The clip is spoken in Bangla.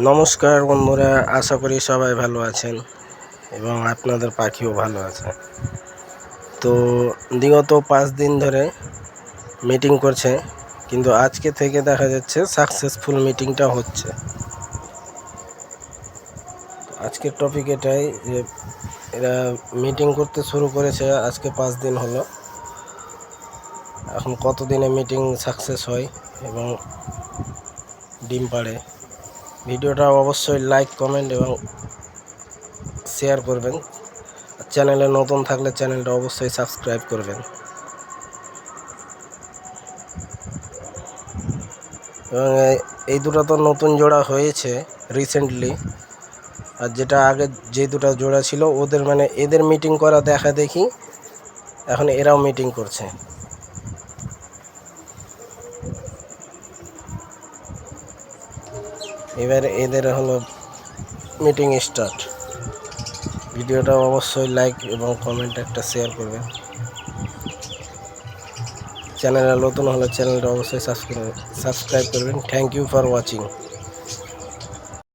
নমস্কার বন্ধুরা, আশা করি সবাই ভালো আছেন এবং আপনাদের পাখিও ভালো আছে। তো বিগত পাঁচ দিন ধরে মিটিং করছে, কিন্তু আজকে থেকে দেখা যাচ্ছে সাকসেসফুল মিটিংটা হচ্ছে। আজকের টপিক এটাই যে এরা মিটিং করতে শুরু করেছে, আজকে পাঁচ দিন হলো। এখন কতদিনে মিটিং সাকসেস হয় এবং ডিম পাড়ে। ভিডিওটা অবশ্যই লাইক কমেন্ট এবং শেয়ার করবেন। চ্যানেলে নতুন থাকলে চ্যানেলটা অবশ্যই সাবস্ক্রাইব করবেন। এবং এই- দুটো তো নতুন জোড়া হয়েছে রিসেন্টলি আর যেটা আগে যে দুটো জোড়া ছিল, ওদের মানে এদের মিটিং করা দেখা দেখি, এখন এরাও মিটিং করছে। এবার এদের হলো মিটিং স্টার্ট ভিডিওটা অবশ্যই লাইক এবং কমেন্ট একটা শেয়ার করবেন। চ্যানেলটা নতুন হলে চ্যানেলটা অবশ্যই সাবস্ক্রাইব সাবস্ক্রাইব করবেন। Thank you for watching